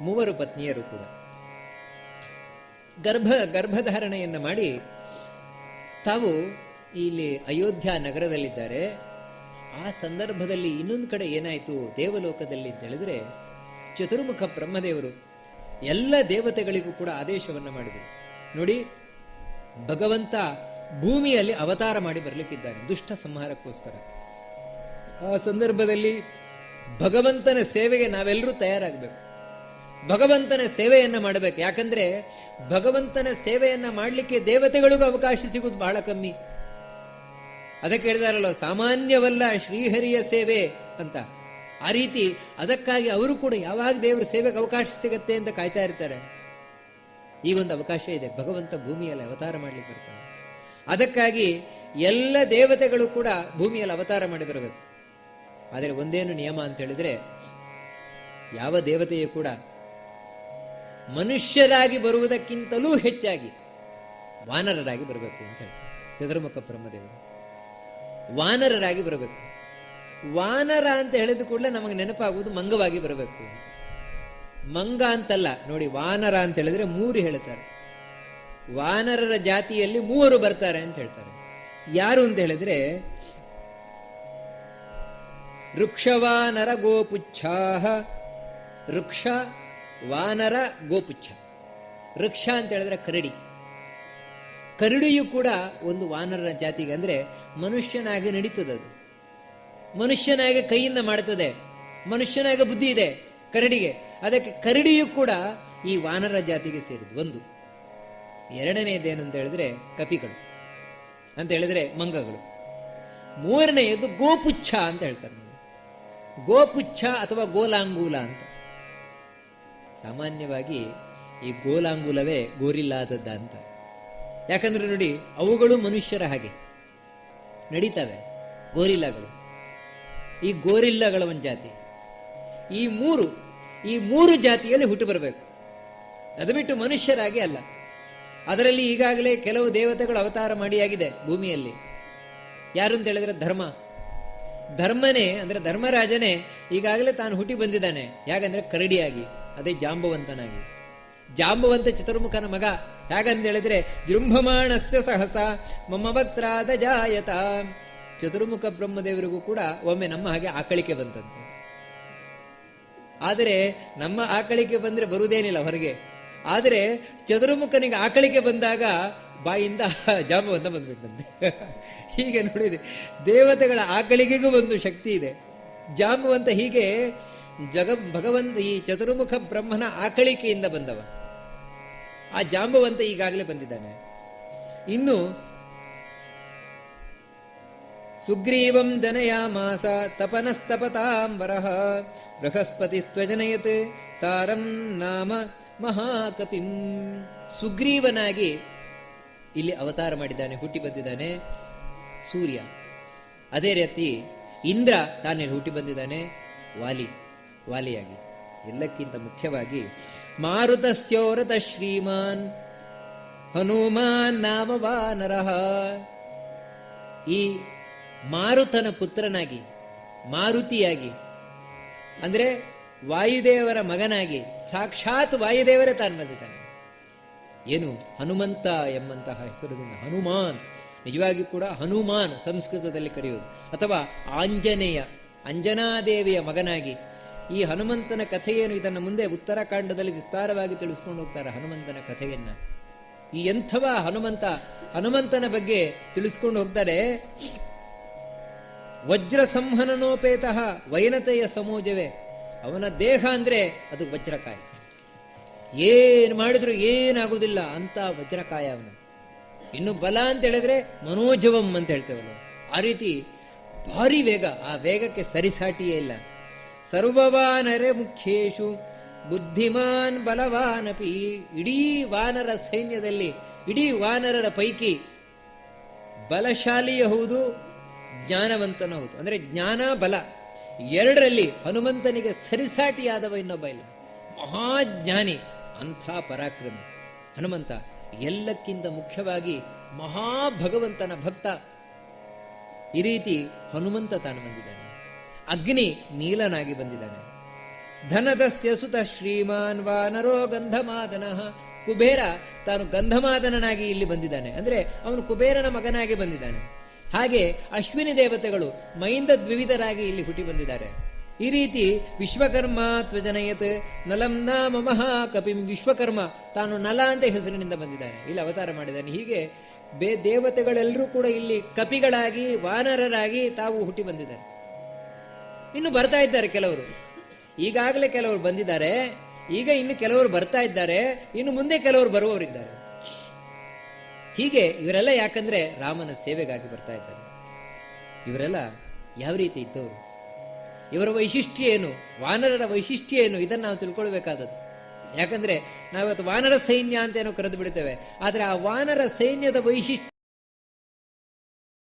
ಮೂವರು ಪತ್ನಿಯರು ಕೂಡ. ಗರ್ಭ, ಗರ್ಭಧಾರಣೆಯನ್ನು ಮಾಡಿ ತಾವು ಇಲ್ಲಿ ಅಯೋಧ್ಯ ನಗರದಲ್ಲಿದ್ದಾರೆ. ಆ ಸಂದರ್ಭದಲ್ಲಿ ಇನ್ನೊಂದು ಕಡೆ ಏನಾಯಿತು, ದೇವಲೋಕದಲ್ಲಿ ಅಂತ ಹೇಳಿದ್ರೆ, ಚತುರ್ಮುಖ ಬ್ರಹ್ಮದೇವರು ಎಲ್ಲ ದೇವತೆಗಳಿಗೂ ಕೂಡ ಆದೇಶವನ್ನು ಮಾಡಿದರು. ನೋಡಿ, ಭಗವಂತ ಭೂಮಿಯಲ್ಲಿ ಅವತಾರ ಮಾಡಿ ಬರಲಿಕ್ಕಿದ್ದಾನೆ ದುಷ್ಟ ಸಂಹಾರಕ್ಕೋಸ್ಕರ. ಆ ಸಂದರ್ಭದಲ್ಲಿ ಭಗವಂತನ ಸೇವೆಗೆ ನಾವೆಲ್ಲರೂ ತಯಾರಾಗಬೇಕು. ಭಗವಂತನ ಸೇವೆಯನ್ನ ಮಾಡಬೇಕು. ಯಾಕಂದ್ರೆ ಭಗವಂತನ ಸೇವೆಯನ್ನ ಮಾಡಲಿಕ್ಕೆ ದೇವತೆಗಳಿಗೂ ಅವಕಾಶ ಸಿಗುವುದು ಬಹಳ ಕಮ್ಮಿ. ಅದಕ್ಕೆ ಹೇಳಿದಾರಲ್ಲ, ಸಾಮಾನ್ಯವಲ್ಲ ಶ್ರೀಹರಿಯ ಸೇವೆ ಅಂತ. ಆ ರೀತಿ ಅದಕ್ಕಾಗಿ ಅವರು ಕೂಡ ಯಾವಾಗ ದೇವರ ಸೇವೆಗೆ ಅವಕಾಶ ಸಿಗತ್ತೆ ಅಂತ ಕಾಯ್ತಾ ಇರ್ತಾರೆ. ಈಗೊಂದು ಅವಕಾಶ ಇದೆ. ಭಗವಂತ ಭೂಮಿಯಲ್ಲಿ ಅವತಾರ ಮಾಡ್ಲಿಕ್ಕೆ ಬರ್ತಾನೆ ಅದಕ್ಕಾಗಿ ಎಲ್ಲ ದೇವತೆಗಳು ಕೂಡ ಭೂಮಿಯಲ್ಲಿ ಅವತಾರ ಮಾಡಿ ಬರಬೇಕು. ಆದರೆ ಒಂದೇನು ನಿಯಮ ಅಂತ ಹೇಳಿದ್ರೆ, ಯಾವ ದೇವತೆಯೂ ಕೂಡ ಮನುಷ್ಯರಾಗಿ ಬರುವುದಕ್ಕಿಂತಲೂ ಹೆಚ್ಚಾಗಿ ವಾನರರಾಗಿ ಬರಬೇಕು ಅಂತ ಹೇಳ್ತಾರೆ. ಚದುರ್ಮುಖ ಬ್ರಹ್ಮದೇವರು. ವಾನರರಾಗಿ ಬರಬೇಕು. ವಾನರ ಅಂತ ಹೇಳಿದ ಕೂಡಲೇ ನಮಗೆ ನೆನಪಾಗುವುದು ಮಂಗವಾಗಿ ಬರಬೇಕು. ಮಂಗ ಅಂತಲ್ಲ, ನೋಡಿ ವಾನರ ಅಂತ ಹೇಳಿದ್ರೆ ಮೂರು ಹೇಳ್ತಾರೆ. ವಾನರರ ಜಾತಿಯಲ್ಲಿ ಮೂವರು ಬರ್ತಾರೆ ಅಂತ ಹೇಳ್ತಾರೆ. ಯಾರು ಅಂತ ಹೇಳಿದ್ರೆ ವೃಕ್ಷವಾನರ ಗೋಪುಚ್ಛಾಹ ವೃಕ್ಷ ವಾನರ ಗೋಪುಚ್ಛ. ವೃಕ್ಷ ಅಂತ ಹೇಳಿದ್ರೆ ಕರಡಿ. ಕರಡಿಯು ಕೂಡ ಒಂದು ವಾನರ ಜಾತಿಗೆ ಅಂದರೆ ಮನುಷ್ಯನಾಗಿ ಅದು. ಮನುಷ್ಯನಾಗಿ ಕೈಯಿಂದ ಮಾಡ್ತದೆ. ಮನುಷ್ಯನಾಗ ಬುದ್ಧಿ ಇದೆ ಕರಡಿಗೆ. ಅದಕ್ಕೆ ಕರಡಿಯು ಕೂಡ ಈ ವಾನರ ಜಾತಿಗೆ ಸೇರಿದ್ದು ಒಂದು. ಎರಡನೆಯದೇನಂತ ಅಂತ ಹೇಳಿದ್ರೆ ಕಪಿಗಳು. ಅಂತ ಹೇಳಿದ್ರೆ ಮಂಗಗಳು. ಮೂರನೆಯದು ಗೋಪುಚ್ಛ ಅಂತ ಹೇಳ್ತಾರೆ. ಗೋಪುಚ್ಛ ಅಥವಾ ಗೋಲಾಂಗೂಲ ಅಂತ. ಸಾಮಾನ್ಯವಾಗಿ ಈ ಗೋಲಾಂಗುಲವೇ ಗೋರಿಲ್ಲಾದದ್ದ ಅಂತ ಯಾಕಂದ್ರೆ ನೋಡಿ, ಅವುಗಳು ಮನುಷ್ಯರ ಹಾಗೆ. ನಡೀತವೆ, ಗೋರಿಲ್ಲಗಳು. ಈ ಗೋರಿಲ್ಲಗಳ ಒಂದು ಜಾತಿ. ಈ ಮೂರು ಈ ಮೂರು ಜಾತಿಯಲ್ಲಿ ಹುಟ್ಟು ಬರಬೇಕು. ಅದು ಬಿಟ್ಟು ಮನುಷ್ಯರಾಗಿ ಅಲ್ಲ. ಅದರಲ್ಲಿ ಈಗಾಗಲೇ ಕೆಲವು ದೇವತೆಗಳು ಅವತಾರ ಮಾಡಿಯಾಗಿದೆ ಭೂಮಿಯಲ್ಲಿ. ಯಾರು ಅಂತ ಹೇಳಿದ್ರೆ ಧರ್ಮ. ಧರ್ಮನೇ, ಅಂದ್ರೆ ಧರ್ಮರಾಜನೇ ಈಗಾಗಲೇ ತಾನು ಹುಟ್ಟಿ ಬಂದಿದ್ದಾನೆ. ಯಾಕಂದ್ರೆ ಕರಡಿಯಾಗಿ. ಅದೇ ಜಾಂಬುವಂತನಾಗಿ. ಜಾಂಬವಂತ ಚತುರ್ಮುಖನ ಮಗ ಹೇಗಂತ ಹೇಳಿದ್ರೆ, ಜೃಂಭಮಾಣಸ್ಯ ಸಹಸ ಮಮ್ಮ ಭಕ್ತರಾದ ಜಾಯತ. ಚತುರ್ಮುಖ ಬ್ರಹ್ಮದೇವರಿಗೂ ಕೂಡ ಒಮ್ಮೆ ನಮ್ಮ ಹಾಗೆ ಆಕಳಿಕೆ ಬಂತಂತೆ. ಆದರೆ ನಮ್ಮ ಆಕಳಿಕೆ ಬಂದ್ರೆ ಬರುವುದೇನಿಲ್ಲ ಹೊರಗೆ. ಆದರೆ ಚತುರ್ಮುಖನಿಗೆ ಆಕಳಿಕೆ ಬಂದಾಗ ಬಾಯಿಂದ ಜಾಂಬವಂತ ಬಂದ್ಬಿಟ್ಟಂತೆ ಹೀಗೆ ನೋಡಿದೆ ದೇವತೆಗಳ ಆಕಳಿಗೆಗೂ ಒಂದು ಶಕ್ತಿ ಇದೆ. ಜಾಂಬವಂತ ಹೀಗೆ ಜಗ ಭಗವಂತ ಈ ಚತುರ್ಮುಖ ಬ್ರಹ್ಮನ ಆಕಳಿಕೆಯಿಂದ ಬಂದವ. ಆ ಜಾಂಬವಂತ ಈಗಾಗಲೇ ಬಂದಿದ್ದಾನೆ. ಇನ್ನು ಸುಗ್ರೀವಂ ಜನಯಾಮಾಸ ಬೃಹಸ್ಪತಿ ಸ್ವಜನಯತ್ ತಾರಂ ನಾಮ ಮಹಾಕಪಿಂ. ಸುಗ್ರೀವನಾಗಿ ಇಲ್ಲಿ ಅವತಾರ ಮಾಡಿದ್ದಾನೆ, ಹುಟ್ಟಿ ಬಂದಿದ್ದಾನೆ ಸೂರ್ಯ. ಅದೇ ರೀತಿ ಇಂದ್ರ ತಾನೇ ಹುಟ್ಟಿ ಬಂದಿದ್ದಾನೆ, ವಾಲಿ. ವಾಲಿಯಾಗಿ. ಎಲ್ಲಕ್ಕಿಂತ ಮುಖ್ಯವಾಗಿ ಮಾರುತಸ್ಯೋರತ ಶ್ರೀಮಾನ್ ಹನುಮಾನ್ ನಾಮ ವಾನರಃ ಈ ಮಾರುತನ ಪುತ್ರನಾಗಿ, ಮಾರುತಿಯಾಗಿ, ಅಂದ್ರೆ ವಾಯುದೇವರ ಮಗನಾಗಿ, ಸಾಕ್ಷಾತ್ ವಾಯುದೇವರೇ ತಾನು ಬಂದಿದ್ದಾನೆ. ಏನು ಹನುಮಂತ ಎಂಬಂತಹ ಹೆಸರುದಿಂದ ಹನುಮಾನ್ ನಿಜವಾಗಿ ಕೂಡ ಹನುಮಾನ್ ಸಂಸ್ಕೃತದಲ್ಲಿ ಕರೆಯುವುದು. ಅಥವಾ ಆಂಜನೇಯ, ಅಂಜನಾದೇವಿಯ ಮಗನಾಗಿ ಈ ಹನುಮಂತನ ಕಥೆಯೇನು ಇದನ್ನು ಮುಂದೆ ಉತ್ತರಾಖಂಡದಲ್ಲಿ ವಿಸ್ತಾರವಾಗಿ ತಿಳಿಸ್ಕೊಂಡು ಹೋಗ್ತಾರೆ ಹನುಮಂತನ ಕಥೆಯನ್ನ. ಈ ಎಂಥವ ಹನುಮಂತ, ಹನುಮಂತನ ಬಗ್ಗೆ ತಿಳಿಸ್ಕೊಂಡು ಹೋಗ್ತಾರೆ. ವಜ್ರ ಸಂಹನನೋಪೇತ ವೈನತೆಯ ಸಮೋಜವೇ. ಅವನ ದೇಹ ಅಂದ್ರೆ ಅದು ವಜ್ರಕಾಯ. ಏನು ಮಾಡಿದ್ರು ಏನಾಗೋದಿಲ್ಲ ಅಂತ ವಜ್ರಕಾಯ ಅವನು. ಇನ್ನು ಬಲ ಅಂತ ಹೇಳಿದ್ರೆ ಮನೋಜವಂ ಅಂತ ಹೇಳ್ತೇವಲ್ಲ. ಆ ರೀತಿ ಭಾರಿ ವೇಗ, ಆ ವೇಗಕ್ಕೆ ಸರಿಸಾಟಿಯೇ ಇಲ್ಲ. ಸರ್ವವಾನರೆ ಮುಖ್ಯೇಶು, ಬುದ್ಧಿಮಾನ್ ಬಲವಾನಪಿ, ಇಡೀ ವಾನರ ಸೈನ್ಯದಲ್ಲಿ, ಇಡೀ ವಾನರರ ಪೈಕಿ ಬಲಶಾಲಿಯ ಹೌದು, ಜ್ಞಾನವಂತನ ಹೌದು. ಅಂದ್ರೆ ಜ್ಞಾನ, ಬಲ ಎರಡರಲ್ಲಿ ಹನುಮಂತನಿಗೆ ಸರಿಸಾಟಿಯಾದವ ಇನ್ನೊಬ್ಬ ಇಲ್ಲ. ಮಹಾಜ್ಞಾನಿ ಅಂಥ ಪರಾಕ್ರಮಿ. ಹನುಮಂತ ಎಲ್ಲಕ್ಕಿಂತ ಮುಖ್ಯವಾಗಿ ಮಹಾಭಗವಂತನ ಭಕ್ತ. ಈ ರೀತಿ ಹನುಮಂತ ತಾನು ಬಂದಿದ್ದಾನೆ. ಅಗ್ನಿ ನೀಲನಾಗಿ ಬಂದಿದ್ದಾನೆ. ಧನದಸ್ಯ ಸುತ ಶ್ರೀಮಾನ್ ವಾನರೋ ಗಂಧಮಾದನ. ಕುಬೇರ ತಾನು ಗಂಧಮಾದನನಾಗಿ ಇಲ್ಲಿ ಬಂದಿದ್ದಾನೆ. ಅಂದ್ರೆ ಅವನು ಕುಬೇರನ ಮಗನಾಗಿ ಬಂದಿದ್ದಾನೆ. ಹಾಗೆ ಅಶ್ವಿನಿ ದೇವತೆಗಳು ಮೈಂದ ದ್ವಿವಿಧರಾಗಿ ಇಲ್ಲಿ ಹುಟ್ಟಿ ಬಂದಿದ್ದಾರೆ. ಈ ರೀತಿ ವಿಶ್ವಕರ್ಮ ತ್ವಜನಯತ್ ನಲಂ ನಾಮ ಮಹಾ ಕಪಿಂ ವಿಶ್ವಕರ್ಮ ತಾನು ನಲ ಅಂತ ಹೆಸರಿನಿಂದ ಬಂದಿದ್ದಾನೆ. ಇಲ್ಲಿ ಅವತಾರ ಮಾಡಿದ್ದಾನೆ. ಹೀಗೆ ಬೇ ದೇವತೆಗಳೆಲ್ಲರೂ ಕೂಡ ಇಲ್ಲಿ ಕಪಿಗಳಾಗಿ, ವಾನರರಾಗಿ ತಾವು ಹುಟ್ಟಿ ಬಂದಿದ್ದಾರೆ. ಇನ್ನು ಬರ್ತಾ ಇದ್ದಾರೆ ಕೆಲವರು. ಈಗಾಗಲೇ ಕೆಲವರು ಬಂದಿದ್ದಾರೆ. ಈಗ ಇನ್ನು ಕೆಲವರು ಬರ್ತಾ ಇದ್ದಾರೆ. ಇನ್ನು ಮುಂದೆ ಕೆಲವರು ಬರುವವರಿದ್ದಾರೆ. ಹೀಗೆ ಇವರೆಲ್ಲ ಯಾಕಂದ್ರೆ ರಾಮನ ಸೇವೆಗಾಗಿ ಬರ್ತಾ ಇದ್ದಾರೆ. ಇವರೆಲ್ಲ ಯಾವ ರೀತಿ ಇದ್ದವರು ಇವರ ವೈಶಿಷ್ಟ್ಯ ಏನು? ವಾನರರ ವೈಶಿಷ್ಟ್ಯ ಏನು? ಇದನ್ನು ನಾವು ತಿಳ್ಕೊಳ್ಬೇಕಾದದ್ದು. ಯಾಕಂದ್ರೆ ನಾವಿವತ್ತು ವಾನರ ಸೈನ್ಯ ಅಂತ ಏನೋ ಕರೆದು ಬಿಡ್ತೇವೆ. ಆದರೆ ಆ ವಾನರ ಸೈನ್ಯದ ವೈಶಿಷ್ಟ್ಯ